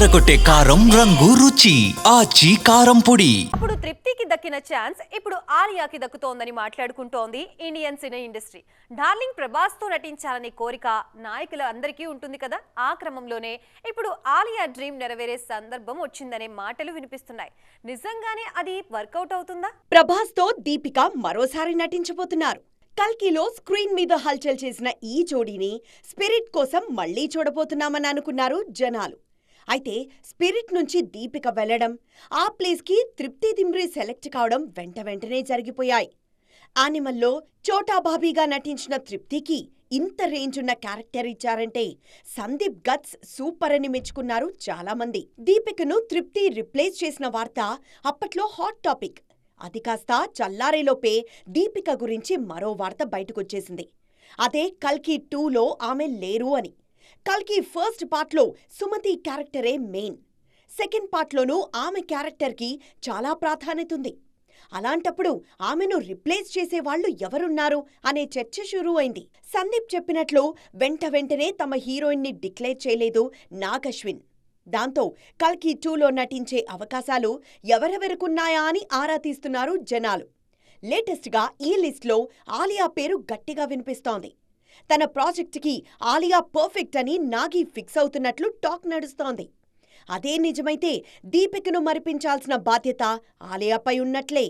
అదరగొట్టే కారం రంగు రుచి ఆచి కారం పొడి. ఇప్పుడు తృప్తికి దక్కిన ఛాన్స్ ఇప్పుడు ఆలియాకి దక్కుతోందని మాట్లాడుకుంటోంది ఇండియన్ సినీ ఇండస్ట్రీ. డార్లింగ్ ప్రభాస్తో నటించాలనే కోరిక నాయకుల అందరికీ ఉంటుంది కదా? ఆ క్రమంలోనే ఇప్పుడు ఆలియా డ్రీమ్ నెరవేరే సందర్భం వచ్చిందనే మాటలు వినిపిస్తున్నాయి. నిజంగానే అది వర్కౌట్ అవుతుందా? ప్రభాస్తో దీపిక మరోసారి నటించబోతున్నారు. కల్కిలో స్క్రీన్ మీద హల్చల్ చేసిన ఈ జోడీని స్పిరిట్ కోసం మళ్ళీ చూడబోతున్నామని అనుకున్నారు జనాలు. అయితే స్పిరిట్ నుంచి దీపిక వెళ్ళడం ఆ ప్లేస్కి తృప్తి దిమ్రి సెలెక్ట్ కావడం వెంట వెంటనే జరిగిపోయాయి. యానిమల్లో చోటా బాబీగా నటించిన తృప్తికి ఇంత రేంజ్ ఉన్న క్యారెక్టర్ ఇచ్చారంటే సందీప్ గట్స్ సూపర్ అని మెచ్చుకున్నారు చాలా మంది దీపికను తృప్తి రిప్లేస్ చేసిన వార్త అప్పట్లో హాట్ టాపిక్. అది కాస్త చల్లారేలోపే దీపిక గురించి మరో వార్త బయటకొచ్చేసింది. అదే కల్కి టూలో ఆమె లేరు అని. కల్కి ఫస్ట్ పార్ట్లో సుమతి క్యారెక్టరే మెయిన్. సెకండ్ పార్ట్లోనూ ఆమె క్యారెక్టర్కి చాలా ప్రాధాన్యత ఉంది. అలాంటప్పుడు ఆమెను రిప్లేస్ చేసేవాళ్ళు ఎవరున్నారు అనే చర్చ షురూ అయింది. సందీప్ చెప్పినట్లు వెంట వెంటనే తమ హీరోయిన్ని డిక్లేర్ చేయలేదు నాగశ్విన్. దాంతో కల్కి టూలో నటించే అవకాశాలు ఎవరెవరికున్నాయా అని ఆరా తీస్తున్నారు జనాలు. లేటెస్ట్గా ఈ లిస్ట్లో ఆలియా పేరు గట్టిగా వినిపిస్తోంది. తన ప్రాజెక్టుకి ఆలియా పర్ఫెక్ట్ అని నాగి ఫిక్స్ అవుతున్నట్లు టాక్ నడుస్తోంది. అదే నిజమైతే దీపికను మరిపించాల్సిన బాధ్యత ఆలియాపై ఉన్నట్లే.